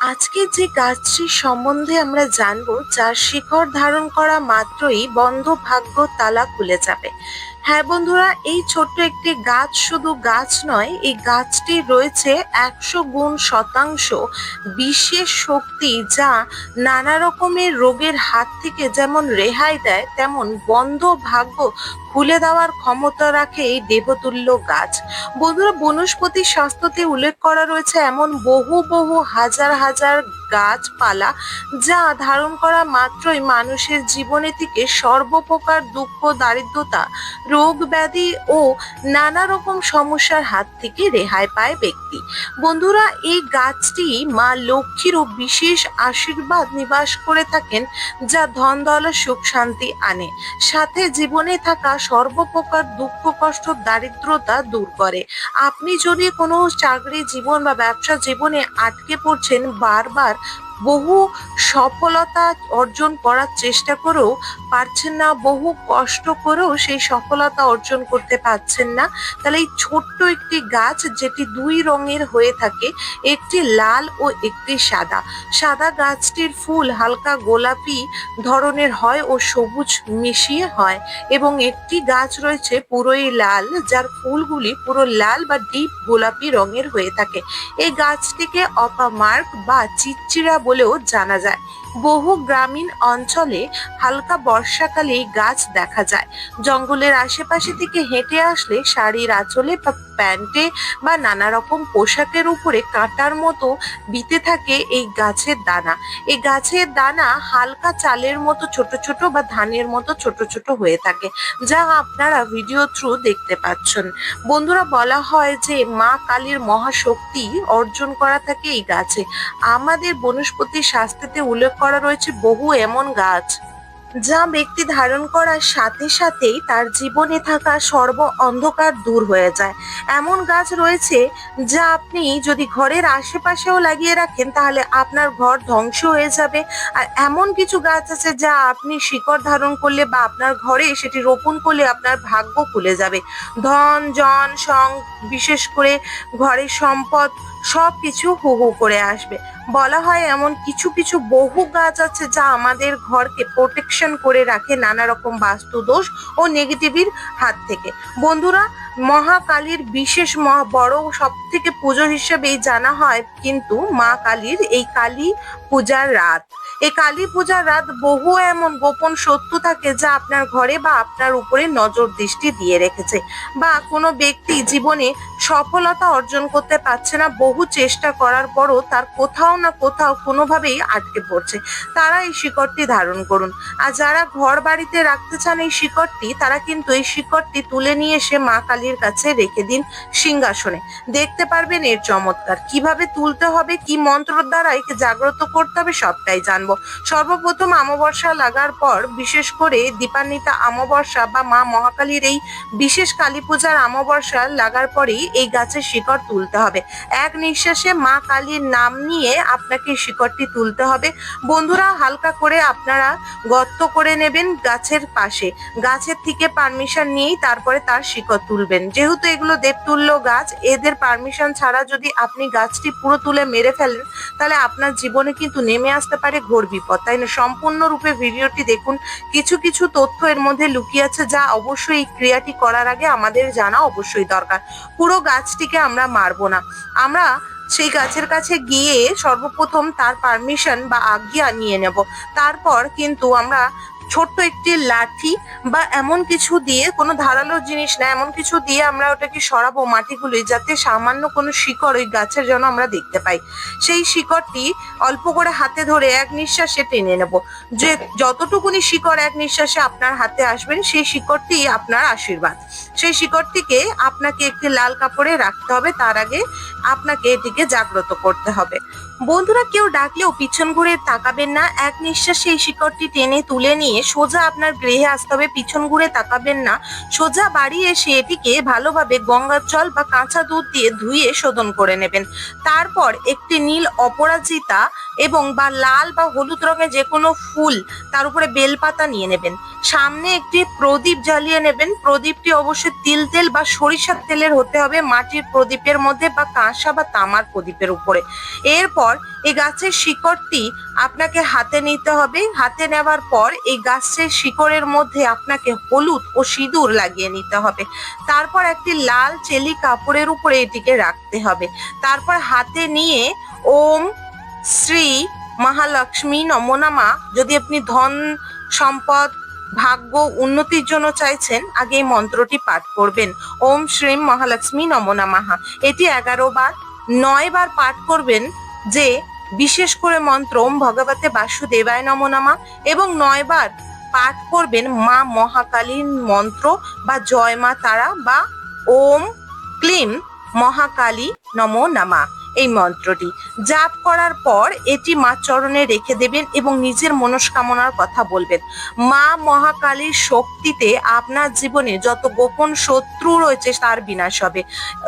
আজকে যে গাছটি সম্বন্ধে আমরা জানব, যার শিখর ধারণ করা মাত্রই বন্ধ ভাগ্য তালা খুলে যাবে। হ্যাঁ বন্ধুরা, এই ছোট্ট একটি গাছ শুধু গাছ নয়, এই গাছটি রয়েছে একশো গুণ শতাংশ বিশেষ শক্তি যা নানা রকমের রোগের হাত থেকে যেমন রেহাই দেয়, তেমন বন্ধ ভাগ্য খুলে দেওয়ার ক্ষমতা রাখে এই দেবতুল্য গাছ। বন্ধুরা, বনস্পতি শাস্ত্রতে উল্লেখ করা রয়েছে এমন বহু বহু হাজার হাজার গাছপালা, যা ধারণ করা মাত্রই মানুষের জীবনে থেকে সর্বপ্রকার দুঃখ, দারিদ্রতা, রোগ ব্যাধি ও নানা রকম সমস্যার হাত থেকে রেহাই পায় ব্যক্তি। বন্ধুরা, এই গাছটি মা লক্ষ্মীরও বিশেষ আশীর্বাদ নিবাস করে থাকেন, যা ধন দলা সুখ, শান্তি আনে। সাথে জীবনে থাকা সর্বপ্রকার দুঃখ, কষ্ট, দারিদ্রতা দূর করে। আপনি যদি কোনো চাকরি জীবন বা ব্যবসা জীবনে আটকে পড়ছেন, বারবার 啊。বহু সফলতা অর্জন করার চেষ্টা করেও পারছেন না, বহু কষ্ট করেও সেই সফলতা অর্জন করতে পারছেন না। তাহলে এই ছোট্ট একটি গাছ যেটি দুই রঙের হয়ে থাকে, একটি লাল ও একটি সাদা। সাদা গাছটির ফুল হালকা গোলাপি ধরনের হয় ও সবুজ মিশিয়ে হয় এবং একটি গাছ রয়েছে পুরোই লাল, যার ফুলগুলি পুরো লাল বা ডিপ গোলাপি রঙের হয়ে থাকে। এই গাছটিকে অপামার্ক বা চিচ্চিরা বলেও জানা যায়। বহু গ্রামীণ অঞ্চলে হালকা বর্ষাকালে গাছ দেখা যায়। জঙ্গলের আশেপাশে থেকে হেঁটে আসলে শাড়ির আঁচলে বা প্যান্টে বা নানা রকম পোশাকের উপরে কাঁটার মতো বিতে থাকে এই গাছের দানা। এই গাছের দানা হালকা চালের মতো ছোট ছোট বা ধানের মতো ছোট ছোট হয়ে থাকে, যা আপনারা ভিডিও থ্রু দেখতে পাচ্ছেন। বন্ধুরা, বলা হয় যে মা কালীর মহাশক্তি অর্জন করা থাকে এই গাছে। আমাদের বনস্পতি শাস্ত্রেতে উল্লেখ করা রয়েছে বহু এমন গাছ, যা ব্যক্তি ধারণ করার সাথে সাথেই তার জীবনে থাকা সর্ব অন্ধকার দূর হয়ে যায়। এমন গাছ রয়েছে যা আপনি যদি ঘরের আশেপাশেও লাগিয়ে রাখেন, তাহলে আপনার ঘর ধ্বংস হয়ে যাবে। আর এমন কিছু গাছ আছে যা আপনি শিকড় ধারণ করলে বা আপনার ঘরে সেটি রোপণ করলে আপনার ভাগ্য খুলে যাবে। ধন, জন, সং, বিশেষ করে ঘরের সম্পদ সব কিছু হু হু করে আসবে। বলা হয় এমন কিছু কিছু বহু গাছ আছে যা আমাদের ঘরকে প্রোটেকশন করে রাখে নানা রকম বাস্তু দোষ ও নেগেটিভির হাত থেকে। বন্ধুরা, মহাকালীর বিশেষ মহা বড় সব থেকে পুজো হিসেবেই জানা হয় কিন্তু মা কালীর এই কালী পূজার রাত। এই কালী পূজার রাত বহু এমন গোপন সত্য থাকে যা আপনার ঘরে বা আপনার উপরে নজর দৃষ্টি দিয়ে রেখেছে বা কোনো ব্যক্তি জীবনে সফলতা অর্জন করতে পারছে না, বহু চেষ্টা করার পরও তার কোথাও না কোথাও কোনোভাবেই আটকে পড়ছে। তারা এই শিকড়টি ধারণ করুন। আর যারা ঘর বাড়িতে রাখতে চান এই শিকড়টি, তারা কিন্তু এই শিকড়টি তুলে নিয়ে এসে মা কালীর কাছে রেখে দিন সিংহাসনে। দেখতে পারবেন এর চমৎকার। কীভাবে তুলতে হবে, কি মন্ত্র দ্বারা একে জাগ্রত করতে হবে, সবটাই জানব। সর্বপ্রথম অমাবস্যা লাগার পর বিশেষ করে দীপান্বিতা অমাবস্যা বা মা মহাকালীর এই বিশেষ কালী পূজার অমাবস্যা লাগার পরেই এই গাছের শিকড় তুলতে হবে। এক নিঃশ্বাসে মা কালীর নাম নিয়ে আপনাকে শিকড়টি তুলতে হবে। বন্ধুরা, হালকা করে আপনারা গর্ত করে নেবেন গাছের পাশে। গাছের থেকে পারমিশন নিয়েই তারপরে তার শিকড় তুলবেন। যেহেতু এগুলো দেবতুল্য গাছ, এদের পারমিশন ছাড়া যদি আপনি গাছটি পুরো তুলে মেরে ফেলেন, তাহলে আপনার জীবনে কিন্তু নেমে আসতে পারে ঘোর বিপদ, তাই না? সম্পূর্ণরূপে ভিডিওটি দেখুন। কিছু কিছু তথ্য এর মধ্যে লুকিয়ে আছে যা অবশ্যই এই ক্রিয়াটি করার আগে আমাদের জানা অবশ্যই দরকার। পুরো গাছটিকে আমরা মারবো না। আমরা সেই গাছের কাছে গিয়ে সর্বপ্রথম তার পারমিশন বা আজ্ঞা নিয়ে নেব। তারপর কিন্তু আমরা ছোট্ট একটি লাঠি বা এমন কিছু দিয়ে, কোনো ধারালো জিনিস না, এমন কিছু দিয়ে আমরা ওটাকে সরাবো মাটিগুলি যাতে সামান্য কোনো শিকড় ওই গাছের জন্য আমরা দেখতে পাই। সেই শিকড়টি অল্প করে হাতে ধরে এক নিঃশ্বাসে টেনে নেব। যে যতটুকুনি শিকড় এক নিঃশ্বাসে আপনার হাতে আসবেন, সেই শিকড়টি আপনার আশীর্বাদ। সেই শিকড়টিকে আপনাকে একটি লাল কাপড়ে রাখতে হবে, তার আগে আপনাকে এটিকে জাগ্রত করতে হবে। বন্ধুরা, কেউ ডাকলেও পিছন ঘুরে তাকাবেন না। এক নিঃশ্বাসে এই শিকড়টি টেনে তুলে নিয়ে সোজা আপনার গৃহে আসতে হবে, পিছন ঘুরে তাকাবেন না। সোজা বাড়ি এসে এটিকে ভালোভাবে গঙ্গার জল বা কাঁচা দুধ দিয়ে ধুয়ে শোধন করে নেবেন। তারপর একটি নীল অপরাজিতা এবং বা লাল বা হলুদ রঙের যে কোনো ফুল তার উপরে বেলপাতা নিয়ে নেবেন। সামনে একটি প্রদীপ জ্বালিয়ে নেবেন। প্রদীপটি অবশ্যই তিল তেল বা সরিষার তেলের হতে হবে, মাটির প্রদীপের মধ্যে বা কাঁসা বা তামার প্রদীপের উপরে। এরপর এই গাছের শিকড়টি আপনাকে হাতে নিতে হবে। হাতে নেওয়ার পর এই গাছের শিকড়ের মধ্যে আপনাকে হলুদ ও সিঁদুর লাগিয়ে নিতে হবে। তারপর একটি লাল চেলি কাপড়ের উপরে এটিকে রাখতে হবে। তারপর হাতে নিয়ে ওম শ্রী মহালক্ষ্মী নমনামা, যদি আপনি ধন সম্পদ, ভাগ্য উন্নতির জন্য চাইছেন, আগে এই মন্ত্রটি পাঠ করবেন। ওম শ্রীম মহালক্ষ্মী নমনামাহা। এটি এগারো বার, নয় বার পাঠ করবেন যে বিশেষ করে মন্ত্র ওম ভগবতে বাসুদেবায় নমনামা এবং নয়বার পাঠ করবেন মা মহাকালীর মন্ত্র বা জয় মা তারা বা ওম ক্লিম মহাকালী নম নামা। এই মন্ত্রটি। জাপ করার পর এটি মা চরণে রেখে দেবেন এবং নিজের মনস্কামনার কথা বলবেন। মা মহাকালীর শক্তিতে আপনার জীবনে যত গোপন শত্রু রয়েছে তার বিনাশ হবে।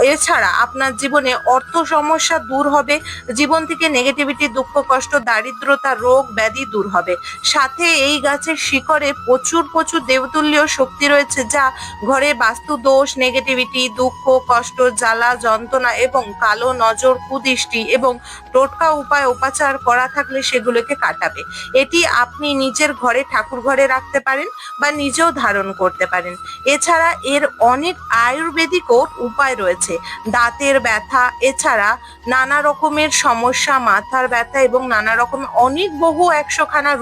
এছাড়া আপনার জীবনে অর্থ সমস্যা দূর হবে, জীবন থেকে নেগেটিভিটি দুঃখ, কষ্ট, দারিদ্রতা, রোগ, ব্যাধি দূর হবে। সাথে এই গাছের শিকড়ে প্রচুর প্রচুর দেবতুল্য শক্তি রয়েছে যা ঘরের বাস্তু দোষ নেগেটিভিটি দুঃখ, কষ্ট, জ্বালা, যন্ত্রণা এবং কালো নজর কুদৃষ্টি এবং টোটকা উপায় উপাচার করা থাকলে সেগুলোকে কাটাবে। এটি আপনি নিজের ঘরে ঠাকুর ঘরে রাখতে পারেন বা নিজেও ধারণ করতে পারেন। এছাড়া এর অনেক আয়ুর্বেদিকও উপায় রয়েছে। দাঁতের ব্যথা, এছাড়া নানা রকমের সমস্যা, মাথার ব্যথা এবং নানা রকম অনেক বহু একশোখানা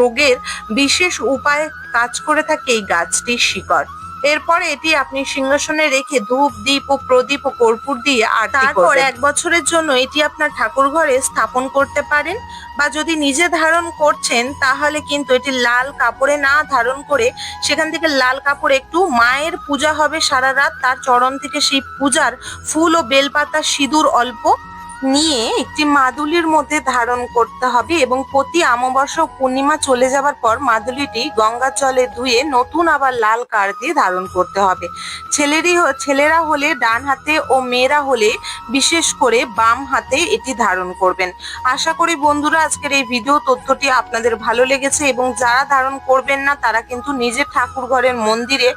রোগের বিশেষ উপায় কাজ করে থাকে এই গাছটির শিকড়। এরপর এটি আপনি সিংহাসনে রেখে ধূপ দ্বীপ ও প্রদীপ ও কর্পূর দিয়ে আর তারপর এক বছরের জন্য এটি আপনার ঠাকুর ঘরে স্থাপন করতে পারেন বা যদি নিজে ধারণ করছেন তাহলে কিন্তু এটি লাল কাপড়ে না ধারণ করে সেখান থেকে লাল কাপড়ে একটু মায়ের পূজা হবে সারা রাত। তার চরণ থেকে সেই পূজার ফুল ও বেলপাতা সিঁদুর অল্প নিয়ে একটি মাদুলির মধ্যে ধারণ করতে হবে এবং প্রতি অমাবস্যা পূর্ণিমা চলে যাবার পর মাদুলিটি গঙ্গার জলে ধুয়ে নতুন আবার লাল কার দিয়ে ধারণ করতে হবে। ছেলেরই ছেলেরা হলে ডান হাতে ও মেয়েরা হলে বিশেষ করে বাম হাতে এটি ধারণ করবেন। আশা করি বন্ধুরা আজকের এই ভিডিও তথ্যটি আপনাদের ভালো লেগেছে এবং যারা ধারণ করবেন না তারা কিন্তু নিজের ঠাকুর ঘরের মন্দিরে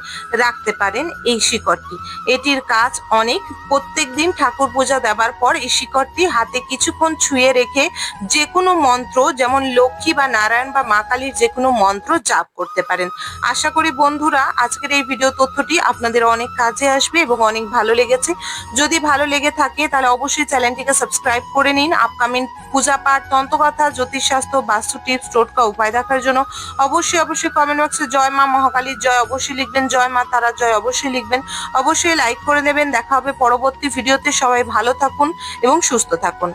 রাখতে পারেন এই শিকড়টি। এটির কাজ অনেক। প্রত্যেক দিন ঠাকুর পূজা দেবার পর এই শিকড়টি হাতে কিছুক্ষণ ছুঁয়ে রেখে যে কোনো মন্ত্র, যেমন লক্ষ্মী বা নারায়ণ বা মা কালীর যে কোনো মন্ত্র জাপ করতে পারেন। আশা করি বন্ধুরা, আজকের এই ভিডিও তথ্যটি আপনাদের অনেক কাজে আসবে এবং অনেক ভালো লেগেছে। যদি ভালো লেগে থাকে, তাহলে অবশ্যই চ্যানেলটিকে সাবস্ক্রাইব করে নিন। আপকামিং পূজা পাঠ, তন্ত্রকথা, জ্যোতিষশাস্ত্র, বাস্তু টিপস, টোটকা উপায় দেখার জন্য অবশ্যই অবশ্যই কমেন্ট বক্সে জয় মা, মহাকালীর জয় অবশ্যই লিখবেন, জয় মা তারা জয় অবশ্যই লিখবেন। অবশ্যই লাইক করে দেবেন। দেখা হবে পরবর্তী ভিডিওতে সবাই ভালো থাকুন এবং সুস্থ থাকুন।